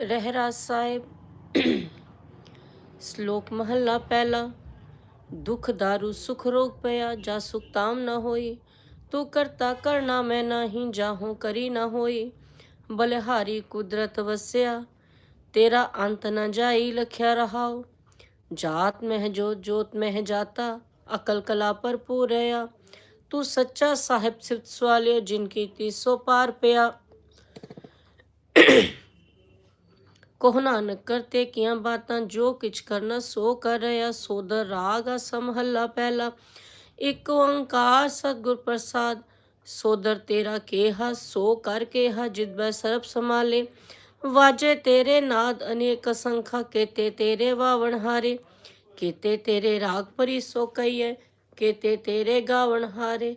ਰਹਿਰਾਸ ਸਾਹਿਬ ਸ਼ਲੋਕ ਮਹੱਲਾ ਪਹਿਲਾ ਦੁਖ ਦਾਰੂ ਸੁਖ ਰੋਗ ਪਿਆ ਜਾ ਸੁਖ ਤਾਮ ਨ ਹੋਈ ਤੂੰ ਕਰਤਾ ਕਰਨਾ ਮੈਂ ਨਹੀਂ ਜਾਹੂੰ ਕਰੀ ਨ ਹੋਈ ਬਲਿਹਾਰੀ ਕੁਦਰਤ ਵਸਿਆ ਤੇਰਾ ਅੰਤ ਨ ਜਾਈ ਲਖਿਆ ਰਹਾਉ ਜਾਤ ਮਹਿ ਜੋਤ ਜੋਤ ਮਹਿ ਜਾਤਾ ਅਕਲ ਕਲਾ ਭਰਪੂਰ ਰਿਆ ਤੂੰ ਸੱਚਾ ਸਾਹਿਬ ਸਿਫਤ ਸਵਾਲਿਓ ਜਿਨ ਕੀਤੀ ਸੋ ਪਾਰ ਪਿਆ ਕੋਹ ਨਾਨਕ ਕਰਤੇ ਕੀਆਂ ਬਾਤਾਂ, ਜੋ ਕਿਛ ਕਰਨਾ ਸੋ ਕਰ ਰਿਆ ਸੋਦਰ ਰਾਗ ਸਮਹੱਲਾ ਪਹਿਲਾ। ਇੱਕ ਓੰਕਾਰ ਸਤਿਗੁਰ ਪ੍ਰਸਾਦ ਸੋਦਰ ਤੇਰਾ ਕੇਹਾ, ਸੋ ਕਰ ਕੇਹਾ, ਜਿਤ ਬੈ ਸਰਬ ਸਮਾਲੇ ਵਾਜੇ ਤੇਰੇ ਨਾਦ, ਅਨੇਕ ਸੰਖਾ ਕੇਤੇ ਤੇਰੇ ਵਾਵਣ ਹਾਰੇ। ਕੇਤੇ ਤੇਰੇ ਰਾਗ ਪਰੀ ਸੋ ਕਈਐ ਕੇਤੇ ਤੇਰੇ ਗਾਵਣ ਹਾਰੇ।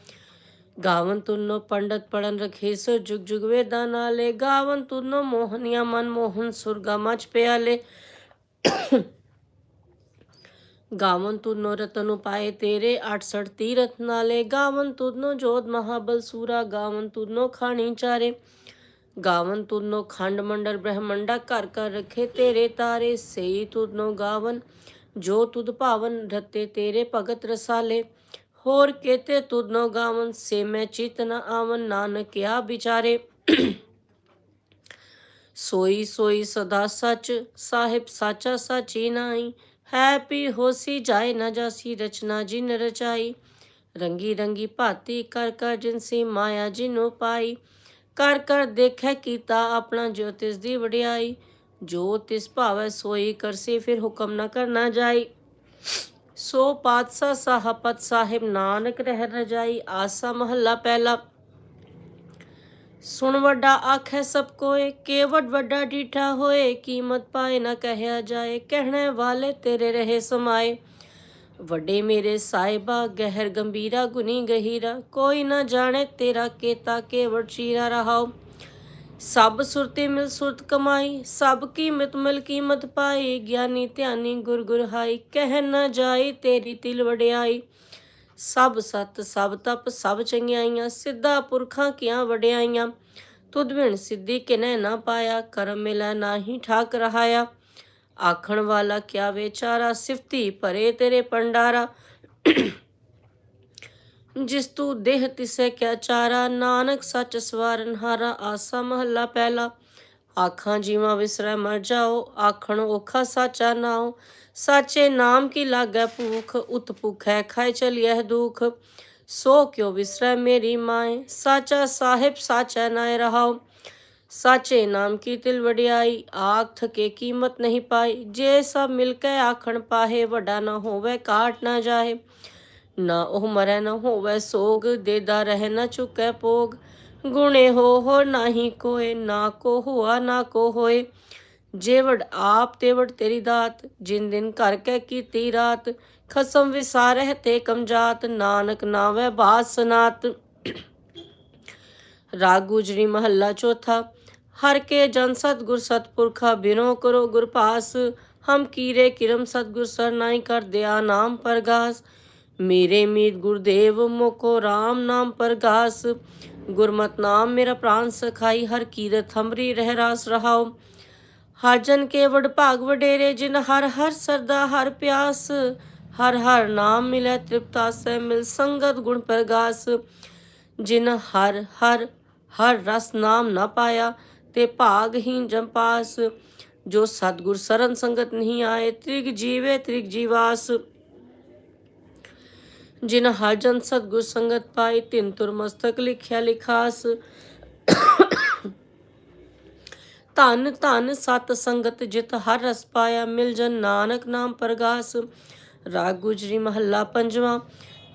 ਗਾਵਨ ਤੁਨੋ ਪੰਡਤ ਪੜਨ ਰਖੇ ਸੋ ਜੁਗ ਜੁਗ ਵੇਦਾਂ ਨਾਲੇ। ਗਾਵਨ ਤੁਨੋ ਮੋਹਨੀਆ ਮਨ ਮੋਹਨ ਸੁਰਗਾ ਮਚ ਪਿਆਲੇ। ਗਾਵਨ ਤੁਨੋ ਰਤਨ ਪਾਏ ਤੇਰੇ 68 ਤੀਰਥ ਨਾਲੇ। ਗਾਵਨ ਤੁਨੋ ਜੋਤ ਮਹਾਬਲ ਸੂਰਾ, ਗਾਵਨ ਤੁਨੋ ਖਾਣੀ ਚਾਰੇ। ਗਾਵਨ ਤੁਨੋ ਖੰਡ ਮੰਡਲ ਬ੍ਰਹਮੰਡਾ, ਘਰ ਘਰ ਰਖੇ ਤੇਰੇ ਤਾਰੇ। ਸਈ ਤੁਨੋ ਗਾਵਨ, ਜੋ ਤੁਧ ਭਾਵਨ ਰਤੇ ਤੇਰੇ ਭਗਤ ਰਸਾਲੇ। ਹੋਰ ਕੇਤੇ ਤੁਧਨੋ ਗਾਵਨ ਸੇ ਮੈਂ ਚਿਤ ਨ ਆਵਨ। ਨਾਨਕ ਨਾਨਕਿਆ ਵਿਚਾਰੇ। ਸੋਈ ਸੋਈ ਸਦਾ ਸਚ, ਸਾਹਿਬ ਸਾਚਾ ਸਾਚੀ ਨਾਈ ਹੈ ਪੀ ਹੋਸੀ ਜਾਏ ਨਾ ਜਾਸੀ, ਰਚਨਾ ਜਿਨ ਰਚਾਈ। ਰੰਗੀ ਰੰਗੀ ਭਾਤੀ ਕਰ ਕਰ ਜਿਨਸੀ ਮਾਇਆ ਜਿਨੁ ਪਾਈ। ਕਰ ਕਰ ਦੇਖੈ ਕੀਤਾ ਆਪਣਾ ਜੋ ਦੀ ਵਡਿਆਈ। ਜੋ ਤਿਸ ਭਾਵੈ ਸੋਈ ਕਰਸੀ, ਫਿਰ ਹੁਕਮ ਨਾ ਕਰਨਾ ਜਾਈ। ਸੋ ਪਾਤਸ਼ਾਹ ਸਾਹਪਤ ਸਾਹਿਬ ਨਾਨਕ ਰਹਿ ਰਜਾਈ ਆਸਾ ਮਹੱਲਾ ਪਹਿਲਾ। ਸੁਣ ਵੱਡਾ ਆਖੈ ਸਭ ਕੋਏ, ਕੇਵਟ ਵੱਡਾ ਡੀਠਾ ਹੋਏ, ਕੀਮਤ ਪਾਏ ਨਾ ਕਹਿਆ ਜਾਏ, ਕਹਿਣੇ ਵਾਲੇ ਤੇਰੇ ਰਹੇ ਸਮਾਏ। ਵੱਡੇ ਮੇਰੇ ਸਾਹਿਬਾ, ਗਹਿਰ ਗੰਭੀਰਾ ਗੁਨੀ ਗਹੀਰਾ, ਕੋਈ ਨਾ ਜਾਣੇ ਤੇਰਾ ਕੇਤਾ ਕੇਵਟ ਚੀਰਾ ਰਹਾਓ। ਸਭ ਸੁਰਤੀ ਮਿਲ ਸੁਰਤ ਕਮਾਈ, ਸਭ ਕੀਮਤ ਮਿਲ ਕੀਮਤ ਪਾਈ, ਗਿਆਨੀ ਧਿਆਨੀ ਗੁਰ ਗੁਰ ਹਾਈ, ਕਹਿ ਨਾ ਜਾਈ ਤੇਰੀ ਤਿਲ ਵਡਿਆਈ। ਸਭ ਸਤ, ਸਭ ਤਪ, ਸਭ ਚੰਗਿਆਈਆਂ, ਸਿੱਧਾ ਪੁਰਖਾਂ ਕੀਆਂ ਵਡਿਆਈਆਂ। ਤੁਧ ਬਿਨ ਸਿੱਧੀ ਕਿਨੈ ਨਾ ਪਾਇਆ, ਕਰਮ ਮਿਲੈ ਨਾਹੀ ਠਾਕ ਰਹਾਇਆ। ਆਖਣ ਵਾਲਾ ਕਿਆ ਵਿਚਾਰਾ, ਸਿਫਤੀ ਭਰੇ ਤੇਰੇ ਪੰਡਾਰਾ ਜਿਸ ਤੂੰ ਦੇਹ ਤਿਸੈ ਕਿਆ ਚਾਰਾ, ਨਾਨਕ ਸੱਚ ਸਵਾਰਨ ਹਾਰਾ, ਆਸਾ ਮਹੱਲਾ ਪਹਿਲਾ। ਆਖਾਂ ਜੀਵਾਂ ਵਿਸਰੈ ਮਰ ਜਾਓ, ਆਖਣ ਔਖਾ ਸਾਚਾ ਨਾਉ। ਸਾਚੇ ਨਾਮ ਕੀ ਲਾਗੈ ਭੂਖ, ਉਤ ਭੁਖੈ ਖਾਇ ਚਲਿਐ ਦੁਖ। ਸੋ ਕਿਉ ਵਿਸਰੈ ਮੇਰੀ ਮਾਏ, ਸਾਚਾ ਸਾਹਿਬ ਸਾਚਾ ਨਾਇ ਰਹਾਉ। ਸਾਚੇ ਨਾਮ ਕੀ ਤਿਲ ਵਡਿਆਈ, ਆਖ ਥਕੇ ਕੀਮਤ ਨਹੀਂ ਪਾਈ। ਜੇ ਸਭ ਮਿਲ ਕੇ ਆਖਣ ਪਾਹੇ, ਵੱਡਾ ਨਾ ਹੋਵੇ, ਕਾਟ ਨਾ ਜਾਏ ਨਾ ਉਹ ਮਰੈ ਨਾ ਹੋਵੇ ਸੋਗ ਦੇਦਾ ਰਹਿ ਨਾ ਚੁਕੈ ਪੋਗ ਗੁਣੇ ਹੋ ਹੋ ਨਾਹੀ ਕੋਏ, ਨਾ ਕੋ ਹੁਆ, ਨਾ ਕੋ ਹੋਏ। ਜੇਵੜ ਆਪ ਤੇਵੜ ਤੇਰੀ ਦਾਤ, ਜਿਨ ਦਿਨ ਕਰ ਕੇ ਕੀਤੀ ਰਾਤ। ਖਸਮ ਵਿਸਾਰਹਿ ਤੇ ਕਮਜਾਤ, ਨਾਨਕ ਨਾਵੇ ਬਾਤ ਰਾਗ ਗੁਜਰੀ ਮਹੱਲਾ ਚੌਥਾ, ਹਰ ਕੇ ਜਨ ਸਤਗੁਰ ਸਤਪੁਰਖਾ ਬਿਨੋ ਕਰੋ ਗੁਰ ਪਾਸ ਹਮ ਕੀਰੇ ਕਿਰਮ ਸਤਗੁਰ ਸਰ ਨਾਈ ਕਰ ਦਿਆ ਨਾਮ ਪਰਗਾਸ। ਮੇਰੇ ਮੀਤ ਗੁਰਦੇਵ, ਮੋਕੋ RAM ਨਾਮ ਪ੍ਰਗਾਸ। ਗੁਰਮਤ ਨਾਮ ਮੇਰਾ ਪ੍ਰਾਨ ਸਖਾਈ, ਹਰ ਕੀਰਤ ਹਮਰੀ ਰਹਿ ਰਾਸ ਰਹਾਉ। ਹਰ ਕੇ ਵਡ ਭਾਗ ਵਡੇਰੇ, ਜਿਨ ਹਰ ਹਰ ਸਰਦਾ, ਹਰ ਪਿਆਸ। ਹਰ ਹਰ ਨਾਮ ਮਿਲੇ ਤ੍ਰਿਪਤਾ ਸੇ ਮਿਲ ਸੰਗਤ ਗੁਣ ਪ੍ਰਗਾਸ। ਜਿਨ ਹਰ ਹਰ ਹਰ ਰਸ ਨਾਮ ਨਾ ਪਾਇਆ, ਤੇ ਭਾਗ ਹੀ ਜੰਪਾਸ ਜੋ ਸਤਗੁਰ ਸਰਨ ਸੰਗਤ ਨਹੀਂ ਆਏ, ਤ੍ਰਿਗ ਜੀਵੇ ਤ੍ਰਿਗ ਜੀਵਾਸ। ਜਿਨ ਹਰ ਜਨ ਸਤਗੁਰ ਸੰਗਤ ਪਾਈ ਤਿੰਨ ਤੁਰ ਮਸਤਕ ਲਿਖਿਆ, ਲਿਖਾਸ। ਧਨ ਧਨ ਸਤ ਸੰਗਤ ਜਿਤ ਹਰ ਰਸ ਪਾਇਆ, ਮਿਲ ਜਨ ਨਾਨਕ ਨਾਮ ਪਰਗਾਸ। ਰਾਗ ਗੁਜਰੀ ਮਹੱਲਾ ਪੰਜਵਾਂ,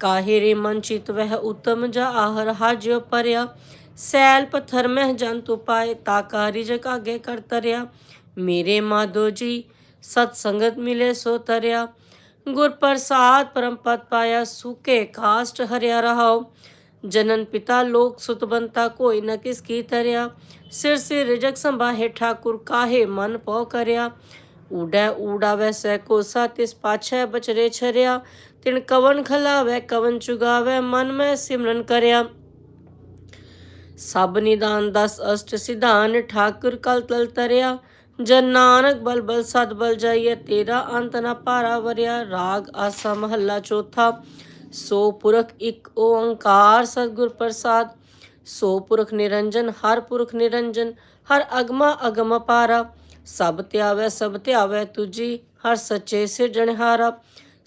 ਕਾਹੇ ਰੇ ਮਨ ਚਿਤ ਵਹਿ ਉਤਮ ਜਾ ਆਹਰ ਹਰ ਜਿਉ ਪਰਿਆ। ਸੈਲ ਪਥਰ ਮਹਿ ਜਨ ਤੂ ਪਾਏ, ਤਾ ਕਾਰਿ ਜਗ ਆਗੇ ਕਰ ਤਰਿਆ। ਮੇਰੇ ਮਾਧੋ ਜੀ, ਸਤ ਸੰਗਤ ਮਿਲੇ ਸੋ ਤਰਿਆ। ਗੁਰ ਪ੍ਰਸਾਦ ਪਰਮ ਪਦ ਪਾਇਆ ਸੁਕੇ, ਕਾਸ਼ਟ ਹਰਿਆ ਰਹਾਓ ਜਨਨ ਪਿਤਾ ਲੋਕ ਸੁਤ ਬੰਤਾ ਕੋਈ ਨ ਕਿਸ ਕੀ ਤਰਿਆ। ਸਿਰ ਸਿਰ ਰਿਜਕ ਸੰਭਾਹੇ ਠਾਕੁਰ ਕਾਹੇ ਮਨ ਪਉ ਕਰਿਆ। ਊੜੈ ਊੜਾ ਵੈਸੈ ਕੋਸਾ ਤਿਸ ਪਾਛੈ ਬਚਰੇ ਛਰਿਆ। ਤਿਨ ਕਵਨ ਖਲਾਵੈ ਕਵਨ ਚੁਗਾਵੈ ਮਨ ਮੈਂ ਸਿਮਰਨ ਕਰਿਆ। ਸਭ ਨਿਦਾਨ ਦਸ ਅਸ਼ਟ ਸਿਧਾਨ ਠਾਕੁਰ ਕਲ ਤਲ ਤਰਿਆ। ਜਨ ਨਾਨਕ ਬਲ ਬਲ ਸਦ ਬਲ ਜਾਈਏ ਤੇਰਾ ਅੰਤ ਨ ਪਾਰਾ ਵਰਿਆ। ਰਾਗ ਆਸਾ ਮਹੱਲਾ ਚੌਥਾ, ਸੋ ਪੁਰਖ ਇੱਕ ਓੰਕਾਰ ਸਤਿਗੁਰ ਪ੍ਰਸਾਦ। ਸੋ ਪੁਰਖ ਨਿਰੰਜਨ, ਹਰ ਪੁਰਖ ਨਿਰੰਜਨ, ਹਰ ਅਗਮਾ ਅਗਮ ਪਾਰਾ ਸਭ ਧਿਆਵੈ ਸਭ ਧਿਆਵੈ ਤੁਜੀ, ਹਰ ਸੱਚੇ ਸਿਰਜਣਹਾਰਾ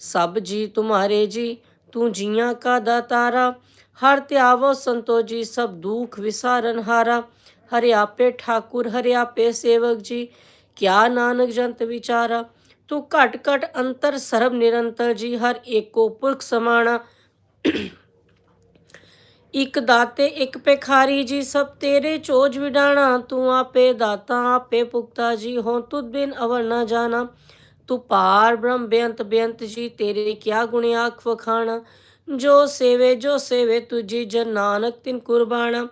ਸਭ ਜੀ ਤੁਮਾਰੇ ਜੀ, ਤੂੰ ਜੀਆਂ ਕਾ ਦਾਤਾਰਾ। ਹਰ ਧਿਆਵੋ ਸੰਤੋ ਜੀ, ਸਭ ਦੁਖ ਵਿਸਾਰਨ ਹਾਰਾ। ਹਰਿ ਆਪੇ ਠਾਕੁਰ, ਹਰਿ ਆਪੇ ਸੇਵਕ ਜੀ, ਕਿਆ ਨਾਨਕ ਜੰਤ ਵਿਚਾਰਾ, ਤੂੰ ਘਟ ਘਟ ਅੰਤਰ ਸਰਬ ਨਿਰੰਤਰ ਜੀ, ਹਰ ਏਕੋ ਪੁਰਖ ਸਮਾਣਾ। ਇਕ ਦਾਤੇ ਇਕ ਪੇਖਾਰੀ ਜੀ, ਸਭ ਤੇਰੇ ਚੋਜ ਵਿਡਾਣਾ, ਤੂੰ ਆਪੇ ਦਾਤਾ, ਆਪੇ ਪੁਖਤਾ ਜੀ, ਹੋ ਤੁਧ ਬਿਨ ਅਵਰ ਨਾ ਜਾਣਾ। ਤੂੰ ਪਾਰ ਬ੍ਰਹਮ ਬੇਅੰਤ ਬੇਅੰਤ ਜੀ, ਤੇਰੇ ਕਿਆ ਗੁਣ ਆਖ ਵਖਾਣਾ। ਜੋ ਸੇਵੇ ਜੋ ਸੇਵੇ ਤੁਜੀ ਜਨ ਨਾਨਕ ਤਿਨ ਕੁਰਬਾਨਾ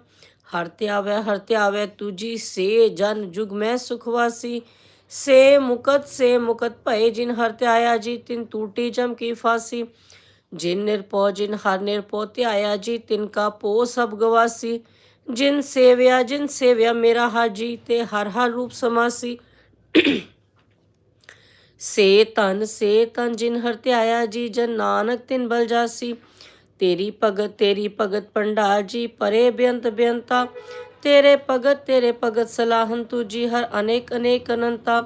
ਹਰ ਧਿਆਵੈ ਹਰ ਧਿਆਵੈ ਤੁਜੀ ਸੇ ਜਨ ਜੁਗ ਮੈਂ ਸੁਖਵਾਸੀ। ਸੇ ਮੁਕਤ ਸੇ ਮੁਕਤ ਭਏ ਜਿਨ ਹਰ ਧਿਆਇਆ ਜੀ, ਤਿਨ ਟੂਟੀ ਜਮ ਕੀ ਫਾਸੀ। ਜਿਨ ਨਿਰਪੋ ਜਿਨ ਹਰ ਨਿਰਪੋ ਧਿਆਇਆ ਜੀ, ਤਿਨ ਕਾ ਪੋ ਸਭ ਗਵਾਸੀ। ਜਿਨ ਸੇਵਿਆ ਜਿਨ ਸੇਵਿਆ ਮੇਰਾ ਹਾਜੀ ਤੇ ਹਰ ਹਰ ਰੂਪ ਸਮਾਸੀ। ਸੇ ਤਨ ਸੇ ਤਨ ਜਿਨ ਹਰ ਧਿਆਇਆ ਜੀ, ਜਨ ਨਾਨਕ ਤਿਨ ਬਲ ਜਾਸੀ। ਤੇਰੀ ਭਗਤ ਤੇਰੀ ਭਗਤ ਪੰਡਾ ਜੀ, ਪਰੇ ਬੇਅੰਤ ਬੇਅੰਤਾ। ਤੇਰੇ ਭਗਤ ਤੇਰੇ ਭਗਤ ਸਲਾਹਨ ਤੁਜੀ ਹਰ ਅਨੇਕ ਅਨੇਕ ਅਨੰਤਾ।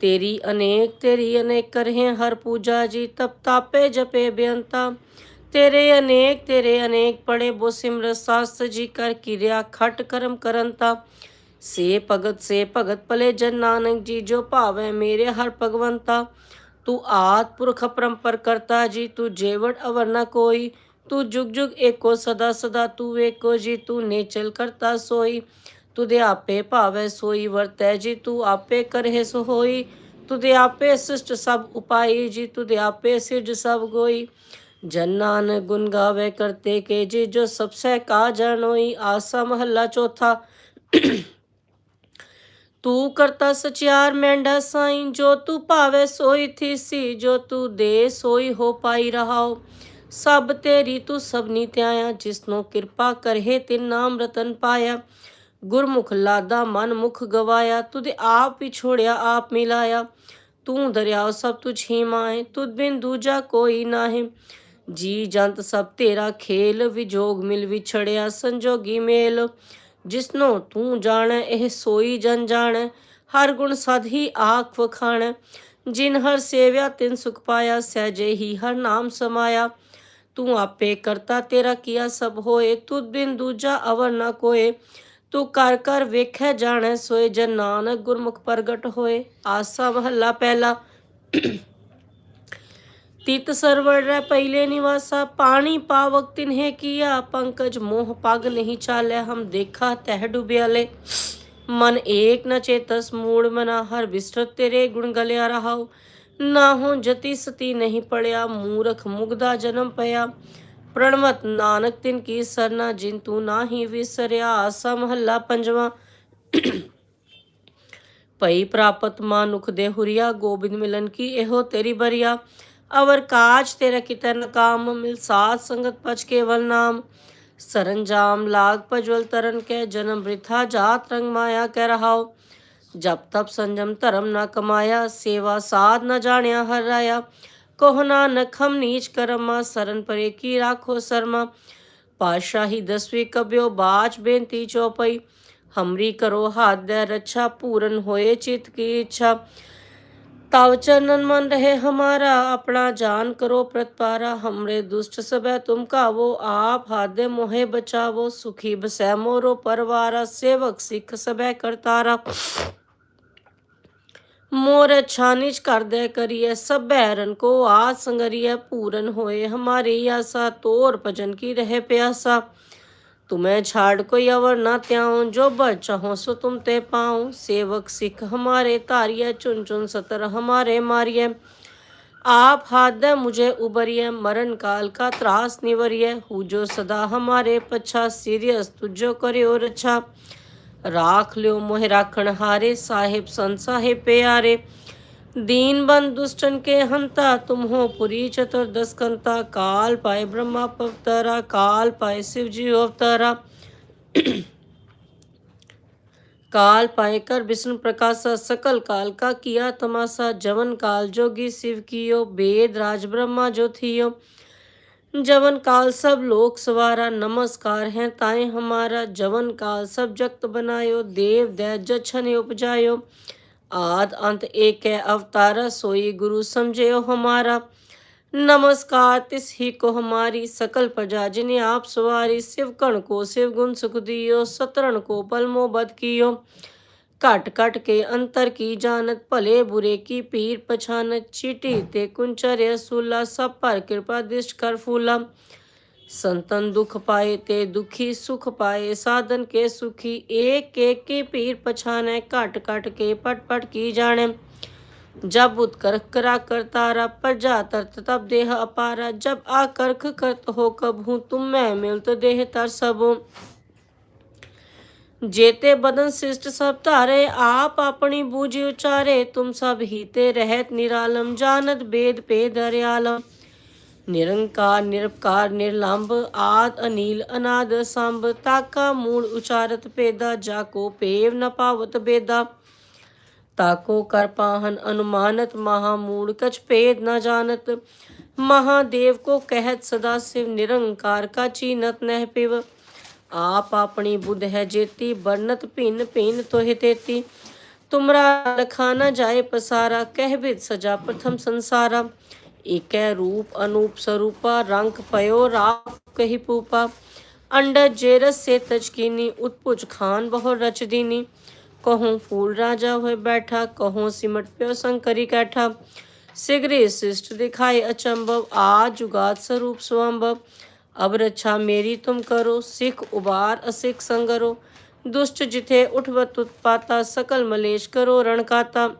ਤੇਰੀ ਅਨੇਕ ਤੇਰੀ ਅਨੇਕ ਕਰਹਿ ਹਰ ਪੂਜਾ ਜੀ, ਤਪ ਤਾਪੇ ਜਪੇ ਬੇਅੰਤਾ। ਤੇਰੇ ਅਨੇਕ ਤੇਰੇ ਅਨੇਕ ਪੜੇ ਬੋ ਸਿਮਰ ਸਾਸਤ ਜੀ, ਕਰ ਕਿਰਿਆ ਖਟ ਕਰਮ ਕਰੰਤਾ। ਸੇ ਭਗਤ ਸੇ ਭਗਤ ਭਲੇ ਜਨ ਨਾਨਕ ਜੀ, ਜੋ ਭਾਵੈ ਮੇਰੇ ਹਰ ਭਗਵੰਤਾ। ਤੂੰ ਆਦ ਪੁਰਖ ਪਰੰਪਰ ਕਰਤਾ ਜੀ, ਤੂੰ ਜੇਵੜ ਅਵਰ ਨ ਕੋਈ। ਤੂੰ ਜੁਗ ਜੁਗ ਏਕੋ ਸਦਾ ਸਦਾ ਤੂੰ ਏਕੋ ਜੀ ਤੂੰ ਨੇਚਲ ਕਰਤਾ ਸੋਈ ਤੁਦੇ ਆਪੇ ਭਾਵੈ ਸੋਈ ਵਰਤੈ ਜੀ ਤੂੰ ਆਪੇ ਕਰਹਿ ਸੋ ਹੋਈ ਤੁਦੇ ਆਪੇ ਸਿਸ਼ਟ ਸਭ ਉਪਾਈ ਜੀ ਤੁਦੇ ਆਪੇ ਸਿਰਜ ਸਭ ਗੋਈ ਜਨਾਨ ਨਾਨਕ ਗੁਣ ਗਾਵੇ ਕਰਤੇ ਕੇ ਜੀ ਜੋ ਸਭ ਸੇ ਕਾ ਜਾਣੋਈ ਆਸਾ ਮਹੱਲਾ ਚੌਥਾ ਤੂੰ ਕਰਤਾ ਸਚਿਆਰ ਮੈਂਡਾ ਸਾਈ ਜੋ ਤੂੰ ਭਾਵੇ ਸੋਈ ਥੀਸੀ ਜੋ ਤੂੰ ਦੇ ਸੋਈ ਹੋ ਪਾਈ ਰਹਾਓ ਸਭ ਤੇਰੀ ਤੂੰ ਸਭਨੀ ਧਿਆਇਆ, ਜਿਸਨੋ ਕਿਰਪਾ ਕਰਹਿ ਤਿਨ ਨਾਮ ਰਤਨ ਪਾਇਆ। ਗੁਰਮੁਖ ਲਾਦਾ ਮਨ ਮੁਖ ਗਵਾਇਆ ਤੁਦੇ ਆਪ ਵਿਛੋੜਿਆ ਆਪ ਮਿਲਾਇਆ। ਤੂੰ ਦਰਿਆਓ ਸਭ ਤੁਝ ਹੀ ਮਾਏ ਤੁਧ ਬਿਨ ਦੂਜਾ ਕੋਈ ਨਾਹੀਂ। ਜੀ ਜੰਤ ਸਭ ਤੇਰਾ ਖੇਲ, ਵਿਜੋਗ ਮਿਲ ਵਿਛੜਿਆ, ਸੰਜੋਗੀ ਮੇਲ। ਜਿਸਨੋ ਤੂੰ ਜਾਣੈ, ਇਹ ਸੋਈ ਜਨ ਜਾਣੈ। ਹਰ ਗੁਣ ਸਦ ਹੀ ਆਖ ਵਖਾਣੈ। ਜਿਨ ਹਰ ਸੇਵਿਆ, ਤਿਨ ਸੁਖ ਪਾਇਆ, ਸਹਿਜੇ ਹੀ ਹਰ ਨਾਮ ਸਮਾਇਆ। ਤੂੰ ਆਪੇ ਕਰਤਾ ਤੇਰਾ ਕੀਆ ਸਭ ਹੋਏ ਤੁਧ ਬਿਨ ਦੂਜਾ ਅਵਰ ਨਾ ਕੋਏ। ਤੂੰ ਕਰ ਕਰ ਵੇਖੈ ਜਾਣੈ ਸੋਏ ਜਨ ਨਾਨਕ ਗੁਰਮੁਖ ਪ੍ਰਗਟ ਹੋਏ। ਆਸਾ ਮਹੱਲਾ ਪਹਿਲਾ। ਤਿਤ ਸਰਵਰ ਰਹਿ ਪਹਿਲੇ ਨਿਵਾਸਾ, ਪਾਣੀ ਪਾਵਕ ਤਿਨਹਿ ਕੀਆ। ਪੰਕਜ ਮੋਹ ਪਗ ਨਹੀਂ ਚਾਲੇ, ਹਮ ਦੇਖਾ ਤਹਿ ਡੁਬਿਆਲੇ। ਮਨ ਏਕ ਨ ਚੇਤਸ, ਮੂੜ ਮਨਾ ਹਰ ਵਿਸਰਤ ਤੇਰੇ ਗੁਣ ਗਲਿਆ ਰਹਾਉ। ਨਾ ਹੋ ਜਤੀ ਸਤੀ ਨਹੀਂ ਪੜਿਆ, ਮੂਰਖ ਮੁਗਦਾ ਜਨਮ ਪਿਆ। ਪ੍ਰਣਵਤ ਨਾਨਕ ਤਿਨ ਕੀ ਸਰਨਾ, ਜਿਨ ਤੂੰ ਨਾਹੀ ਵਿਸਰਿਆ, ਆਸਾ ਮਹੱਲਾ ਪੰਜਵਾਂ। ਭਈ ਪ੍ਰਾਪਤ ਮਾਨੁਖ ਦੇ ਹੁਰੀਆ, ਗੋਬਿੰਦ ਮਿਲਨ ਕੀ ਇਹੋ ਤੇਰੀ ਬਰੀਆ। ਅਵਰ ਕਾਜ ਤੇਰਾ ਕਿਤੈ ਨ ਕਾਮ, ਮਿਲ ਸਾਧ ਸੰਗਤ ਪਛ ਕੇਵਲ ਨਾਮ। ਸਰੰਜਾਮ ਲਾਗ ਪਜਵਲ ਤਰਨ ਕੇ, ਜਨਮ ਬ੍ਰਿਥਾ ਜਾਤ ਰੰਗ ਮਾਇਆ ਕਹਿ ਰਹਾਓ ਜਪ ਤਪ ਸੰਜਮ ਧਰਮ ਨਾ ਕਮਾਇਆ, ਸੇਵਾ ਸਾਧ ਨਾ ਜਾਣਿਆ ਹਰ ਰਾਇਆ। ਕੋਹ ਨਾਨਕ ਹਮ ਨੀਚ ਕਰਮਾ, ਸਰਨ ਪਰੇ ਕੀ ਰਾਖੋ ਸਰਮਾ। ਪਾਸ਼ਾਹੀ ਦਸਵੀ ਕਬਿਓ ਬਾਚ ਬੇਨਤੀ ਚੋਪਈ। ਹਮਰੀ ਕਰੋ ਹਾਥ ਦੇ ਪੂਰਨ ਹੋਏ ਚਿਤ ਕੀ ਇੱਛਾ। ਤਵ ਚਰਨਨ ਮਨ ਰਹੇ ਹਮਾਰਾ, ਆਪਣਾ ਜਾਨ ਕਰੋ ਪ੍ਰਤਪਾਰਾ। ਹਮਰੇ ਦੁਸ਼ਟ ਸਭੈ ਤੁਮ ਕਾਵੋ ਆਪ ਹਾਦੇ ਮੋਹੇ ਬਚਾਵੋ। ਸੁਖੀ ਬਸੈ ਮੋਰੋ ਪਰਵਾਰਾ, ਸੇਵਕ ਸਿੱਖ ਸਭੈ ਕਰਤਾਰਾ। मोर छानिज कर दे करिए, सब बैरन को आज संगरिए, पूरन होए हमारी आशा तोर भजन की रहे प्यासा। तुम्हें छाड़ कोई अवर न त्याऊं, जो बर चाहो सो तुम ते पाऊँ। सेवक सिख हमारे तारिय चुन चुन सतर हमारे मारिय आप हाथ दे मुझे उबरिय मरण काल का त्रास निवरिय हु जो सदा हमारे पछा, सीरियस तुझो करियो रछा। राख लियो मोह राखण हारे साहिब संत साहिब प्यारे दीन बन दुष्टन के हंता तुम हो पुरी चतुर्दश कंता काल पाए ब्रह्मा पवतारा काल पाए शिव जी अवतारा काल पाए कर विष्णु प्रकाशा सकल काल का किया तमाशा जवन काल जोगी शिव कियो वेद राज ब्रह्मा जो थियो जवन काल सब लोक सवारा नमस्कार है ताए हमारा जवन काल सब जगत बनायो देव दै जछन उपजायो आद अंत एक है अवतारा सोई गुरु समझेयो हमारा नमस्कार तिस ही को हमारी सकल प्रजा जिन्हें आप सवारी शिव कण को शिव गुण सुख दियो सतरण को पलमो बद कियो कट कट के अंतर की जानत भले बुरे की पीर पछानत चीटी ते कुंचर्य सूला सब पर कृपा दृष्ट कर फूला संतन दुख पाए ते दुखी सुख पाए साधन के सुखी एक एक की पीर पछाने कट कट के पट पट की जाने जब उत्कर करा करतारा प्रजा तरत तब देह अपारा जब आकर्ख करत हो कबहू तुम मैं मिलत देह तर सबू जेते बदन शिष्ट सब तारे आप अपनी बूझी उचारे तुम सब हीते रहत निरालम जानत वेद पे दरियालम निरंकार निरपकार निर्लंब आद अनिल अनाद संभ ताका मूल उचारत पेदा जाको पेव न पावत बेदा ताको कर पाहन अनुमानत महामूल कछ भेद न जानत महादेव को कहत सदा शिव निरंकार का चीनत नह पिव ਆਪ ਆਪਣੀ ਬੁੱਧ ਹੈ ਜੇਤੀ ਬਰਨਤ ਭਿੰਨ ਭਿੰਨ ਤੋਹਿ ਤੇਤੀ। ਤੁਮਰਾ ਰਖਾਨਾ ਜਾਏ ਪਸਾਰਾ, ਕਹਿ ਬਿਦ ਸਜਾ ਪ੍ਰਥਮ ਸੰਸਾਰਾ। ਏਕੈ ਰੂਪ ਅਨੂਪ ਸਰੂਪਾ, ਰੰਗ ਪਇਓ ਰਾਫ ਕਹੀ ਪੂਪਾ। ਅੰਡਰ ਜੇਰਸ ਸੇ ਤਜਕੀਨੀ ਉਤਪੁਜ ਖਾਨ ਬਹੁ ਰਚ ਦੀਨੀ। ਕਹੂੰ ਫੂਲ ਰਾਜਾ ਹੋਏ ਬੈਠਾ, ਕਹੂੰ ਸਿਮਟ ਪਿਓ ਸੰਕਰੀ ਕੈਠਾ। ਸਿਗਰੇ ਸਿਸ਼ਟ ਦਿਖਾਏ ਅਚੰਭਵ, ਆ ਜੁਗਾਤ ਸਰੂਪ ਸੁਅੰਭਵ अब रक्षा मेरी तुम करो, सिख उबार, असिख संगरो। दुष्ट जिथे उठवत उत्पाता, सकल मलेश करो रणकाता।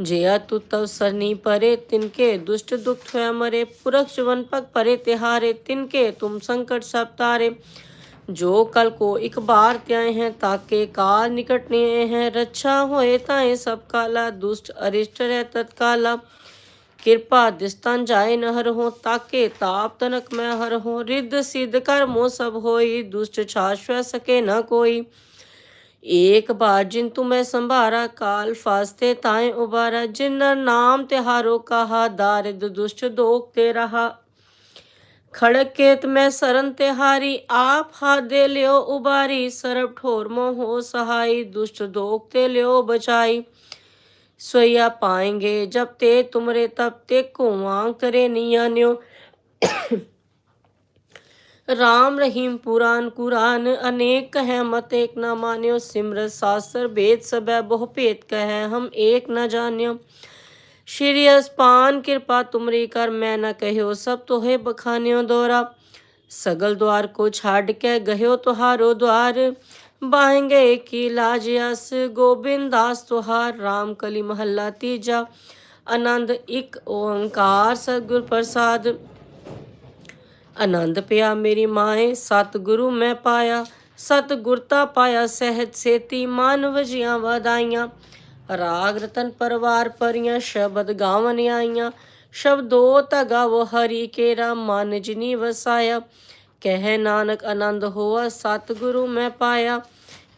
जया तु तव सरनी परे, तिनके दुष्ट दुख थोया मरे। पुरक्ष वन पक परे तिहारे, तिनके तुम संकट सब तारे। जो कल को एक बार त्याए हैं, ताके काल निकट निये हैं। रक्षा होए ताए सब काला, दुष्ट अरिष्ट रह तत्काला। ਕਿਰਪਾ ਦਿਸਤਨ न हर हो ताके ताप तनक मैं हर हो रिद्ध सिद्ध कर मो सब हो दुष्ट छाश सके न कोई एक बार जिन मैं संभारा काल फास्ते ताए उबारा जिन नाम त्योहारो कहा दारिद दुष्ट दोखते रहा खड़क केत मैं सरन तिहारी आप हाथ दे लियो उबारी सरब ठोर मोह सहाय सहाई दुष्ट दोखते लियो बचाई सोया पाएंगे जब ते तुमरे तब ते को वांग करे नियान्यो राम रहीम पुराण कुरान अनेक कह मत एक न मान्यो सिमरत शास्त्र वेद सब बहु भेद कह हम एक न जान्यो श्री अस्पान कृपा तुमरी कर मैं न कहो सब तोहे बखान्यो दोरा सगल द्वार को छाड़ के गयो तुहारो द्वार ਬਾਹੰਗੇ ਕੀ ਲਾਜ ਅਸ ਗੋਬਿੰਦਾਸ ਤੁਹਾਰ RAM ਕਲੀ ਮਹੱਲਾ ਤੀਜਾ। ਆਨੰਦ ਇੱਕ ਓੰਕਾਰ, ਸਤਿਗੁਰ ਪ੍ਰਸਾਦ। ਆਨੰਦ ਪਿਆ ਮੇਰੀ ਮਾਏ, ਸਤਿਗੁਰੂ ਮੈਂ ਪਾਇਆ। ਸਤਿਗੁਰਤਾ ਪਾਇਆ ਸਹਿਜ ਸੇਤੀ, ਮਨ ਵਜੀਆਂ ਵਧਾਈਆਂ। ਰਾਗ ਰਤਨ ਪਰਵਾਰ ਪਰੀਆਂ ਸ਼ਬਦ ਗਾਵਨ ਆਈਆਂ। ਸ਼ਬਦੋ ਤਗਾਵੋ ਹਰੀ ਕੇਰਾ, ਮਨ ਜਿਨੀ ਵਸਾਇਆ। ਕਹਿ ਨਾਨਕ ਆਨੰਦ ਹੋਆ, ਸਤਿਗੁਰੂ ਮੈਂ ਪਾਇਆ।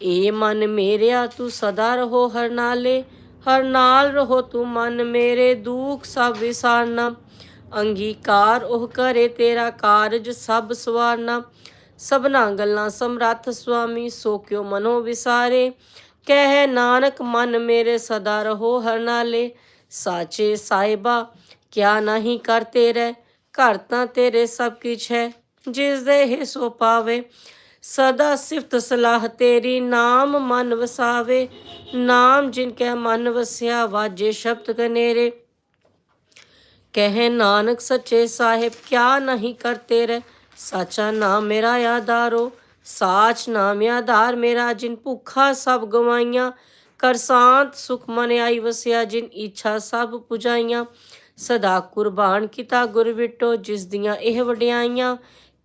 ਏ ਮਨ ਮੇਰਿਆ, ਤੂੰ ਸਦਾ ਰਹੋ ਹਰ ਨਾਲੇ ਹਰ ਨਾਲ ਰਹੋ ਤੂੰ ਮਨ ਮੇਰੇ, ਦੁੱਖ ਸਭ ਵਿਸਾਰਨਾ। ਅੰਗੀਕਾਰ ਉਹ ਕਰੇ ਤੇਰਾ ਕਾਰਜ ਸਭ ਸਵਾਰਨਾ। ਸਭਨਾ ਗੱਲਾਂ ਸਮਰੱਥ ਸੁਆਮੀ, ਸੋ ਕਿਉ ਮਨੋ ਵਿਸਾਰੇ। ਕਹਿ ਨਾਨਕ, ਮਨ ਮੇਰੇ ਸਦਾ ਰਹੋ ਹਰ ਨਾਲੇ ਸਾਚੇ ਸਾਹਿਬਾ, ਕਿਆ ਨਹੀਂ ਕਰਤੇ ਰਹਿ। ਘਰ ਤਾਂ ਤੇਰੇ ਸਭ ਕੁਛ ਹੈ। ਜਿਸ ਦੇ ਹੀ ਸੋ ਪਾਵੇ, ਸਦਾ ਸਿਫਤ ਸਲਾਹ ਤੇਰੀ, ਨਾਮ ਮਨ ਵਸਾਵੇ। ਨਾਮ ਜਿਨ ਕੈ ਮਨ ਵਸਿਆ, ਵਾਜੇ ਸ਼ਬਦ ਕਨੇਰੇ। ਕਹੇ ਨਾਨਕ ਸੱਚੇ ਸਾਹਿਬ, ਕਿਆ ਨਹੀਂ ਕਰਤੇ ਰਹਿ? ਸਾਚਾ ਨਾਮ ਮੇਰਾ ਆਧਾਰੋ। ਸਾਚ ਨਾਮ ਆਧਾਰ ਮੇਰਾ, ਜਿਨ ਭੁੱਖਾ ਸਭ ਗਵਾਈਆਂ। ਕਰ ਸ਼ਾਂਤ ਸੁਖ ਮਨ ਆਈ ਵਸਿਆ, ਜਿਨ ਇੱਛਾ ਸਭ ਪੁਜਾਈਆਂ। ਸਦਾ ਕੁਰਬਾਨ ਕੀਤਾ ਗੁਰ ਵਿਟੋ, ਜਿਸ ਦੀਆਂ ਇਹ ਵਡਿਆਈਆਂ।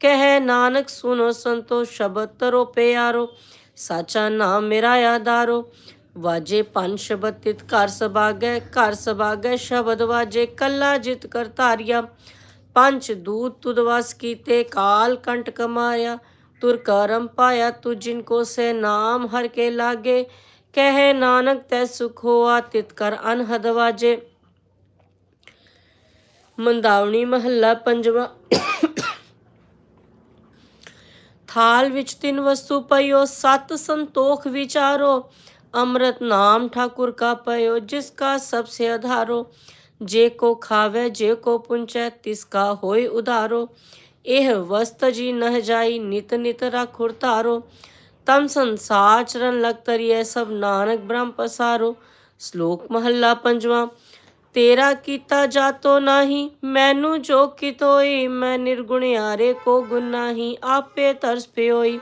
ਕਹਿ ਨਾਨਕ ਸੁਨੋ ਸੰਤੋ ਸ਼ਬਦ ਤਰੋ ਪਿਆਰੋ, ਸਾਚਾ ਨਾਮ ਮੇਰਾ ਆਧਾਰੋ। ਵਾਜੇ ਪੰਜ ਸ਼ਬਦ ਤਿਤ ਘਰ ਸਬਾਗੈ ਘਰ ਸਬਾਗੈ ਸ਼ਬਦ ਵਾਜੇ ਕੱਲਾ ਜਿਤ ਕਰ ਧਾਰਿਆ। ਪੰਜ ਦੂਤ ਤੁਧ ਕੀਤੇ, ਕਾਲ ਕੰਟ ਕਮਾਇਆ। ਤੁਰ ਕਰਮ ਪਾਇਆ ਤੁ ਜਿਨ ਕੋ ਸੇ ਨਾਮ ਹਰ ਕੇ ਲਾਗੇ। ਕਹਿ ਨਾਨਕ ਤੈ ਸੁਖ ਹੋਆ ਤਿਤ ਕਰ ਅਨਹਦ ਵਾਜੇ। ਮੰਦਾਵਣੀ ਮਹੱਲਾ ਪੰਜਵਾ ਥਾਲ ਵਿੱਚ ਤਿੰਨ ਵਸਤੂ ਪਈਓ, ਸਤ ਸੰਤੋਖ ਵਿਚਾਰੋ। ਅੰਮ੍ਰਿਤ ਨਾਮ ਠਾਕੁਰ ਕਾ ਪਇਓ ਜਿਸ ਕਾ ਸਭ ਸੇ ਆਧਾਰੋ ਜੇ ਕੋ ਖਾਵੇ, ਜੇ ਕੋ ਪੁੰਚੈ, ਤਿਸ ਕਾ ਉਧਾਰੋ। ਇਹ ਵਸਤ ਜੀ ਨਹ ਜਾਈ, ਨਿਤ ਨਿਤ ਰਖੁਰ ਧਾਰੋ ਤਮ ਸੰਸਾਰ ਚਰਨ ਲਗ ਤਰੀਐ ਸਭ ਨਾਨਕ ਬ੍ਰਹਮ ਪਸਾਰੋ। ਸ਼ਲੋਕ ਮਹੱਲਾ ਪੰਜਵਾਂ ਤੇਰਾ ਕੀਤਾ ਜਾਤੋ ਨਾਹੀ, ਮੈਨੂੰ ਜੋ ਕਿਤੋਈ ਮੈਂ ਨਿਰਗੁਣਿਆਰੇ ਕੋ ਗੁਣ ਨਾਹੀ, ਆਪੇ ਤਰਸ ਪਿਓਈ,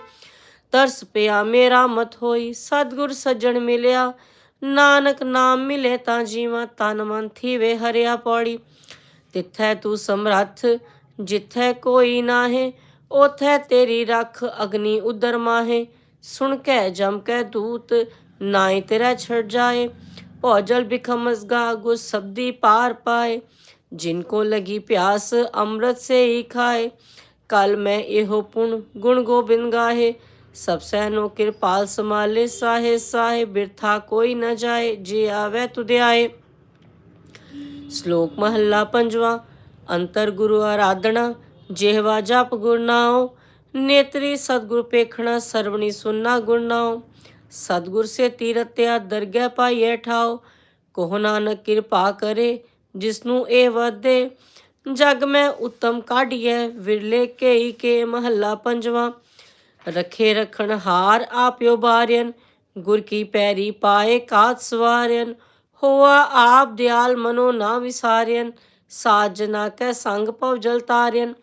ਤਰਸ ਪਿਆ ਮੇਰਾ ਮਤ ਹੋਈ, ਸਤਗੁਰ ਸੱਜਣ ਮਿਲਿਆ, ਨਾਨਕ ਨਾਮ ਮਿਲੇ ਤਾਂ ਜੀਵਾਂ ਤਨ ਮਨ ਥੀਵੇ ਹਰਿਆ ਪੌੜੀ, ਤਿੱਥੈ ਤੂੰ ਸਮਰੱਥ, ਜਿੱਥੈ ਕੋਈ ਨਾਹੇ ਉਥੈ ਤੇਰੀ ਰੱਖ ਅਗਨੀ ਉਦਰ ਮਾਹੇ, ਸੁਣ ਕੇ ਜਮ ਕੇ ਦੂਤ ਨਾਈ ਤੇਰਾ ਛੜ ਜਾਏ ਭੋਜਲ ਬਿਖਮਸ ਗਾ ਗੁਰ ਸਬਦੀ ਪਾਰ ਪਾਏ। ਜਿਨ ਕੋ ਲਗੀ ਪਿਆਸ, ਅੰਮ੍ਰਿਤ ਸੇ ਹੀ ਖਾਏ। ਕਲ ਮੈਂ ਇਹੋ ਪੁਣ ਗੁਣ ਗੋਬਿੰਦ ਗਾਹੇ। ਸਭ ਸਹਿਨੋ ਕਿਰਪਾਲ ਸਮਾਲੇ ਸਾਹੇ ਸਾਹੇ ਬਿਰਥਾ ਕੋਈ ਨ ਜਾਏ, ਜੇ ਆਵੇ ਤੁਧੇ ਸ਼ਲੋਕ ਮਹੱਲਾ ਪੰਜਵਾ, ਅੰਤਰ ਗੁਰੂ ਆਰਾਧਨਾ। ਜਿਹਵਾ ਜਪ ਗੁਰਨਾਉ ਨੇਤਰੀ ਸਤਗੁਰ ਪੇਖਣਾ, ਸਰਵਣੀ ਸੁਨਣਾ ਗੁਰ ਨਾਉ ਸਤਗੁਰ ਸੇ ਤੀਰਤਿਆ ਦਰਗਹਿ ਪਾਈਐ ਠਾਓ ਕੋਹ ਨਾਨਕ ਕਿਰਪਾ ਕਰੇ, ਜਿਸਨੂੰ ਇਹ ਵਾਦੇ, ਜਗ ਮੈਂ ਉਤਮ ਕਾਢੀਐ, ਵਿਰਲੇ ਕੇਈ ਕੇ ਮਹੱਲਾ ਪੰਜਵਾ, ਰਖੇ ਰਖਣ ਹਾਰ ਆਪਿਓ ਬਾਰਿਆਨ ਗੁਰ ਕੀ ਪੈਰੀ ਪਾਏ ਕਾਤ ਸਵਾਰਿਆਨ ਹੋਆ ਆਪ ਦਿਆਲ ਮਨੋ ਨਾ ਵਿਸਾਰਿਆਨ ਸਾਜਨਾ ਕੈ ਸੰਗ ਭਵ ਜਲ ਤਾਰਿਆਨ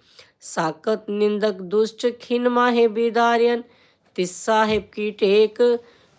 ਸਾਕਤ ਨਿੰਦਕ ਦੁਸ਼ਟ ਖਿਨ ਮਾਹੇ ਬਿਦਾਰਿਆਨ ਤਿਸ ਸਾਹਿਬ ਕੀ ਟੇਕ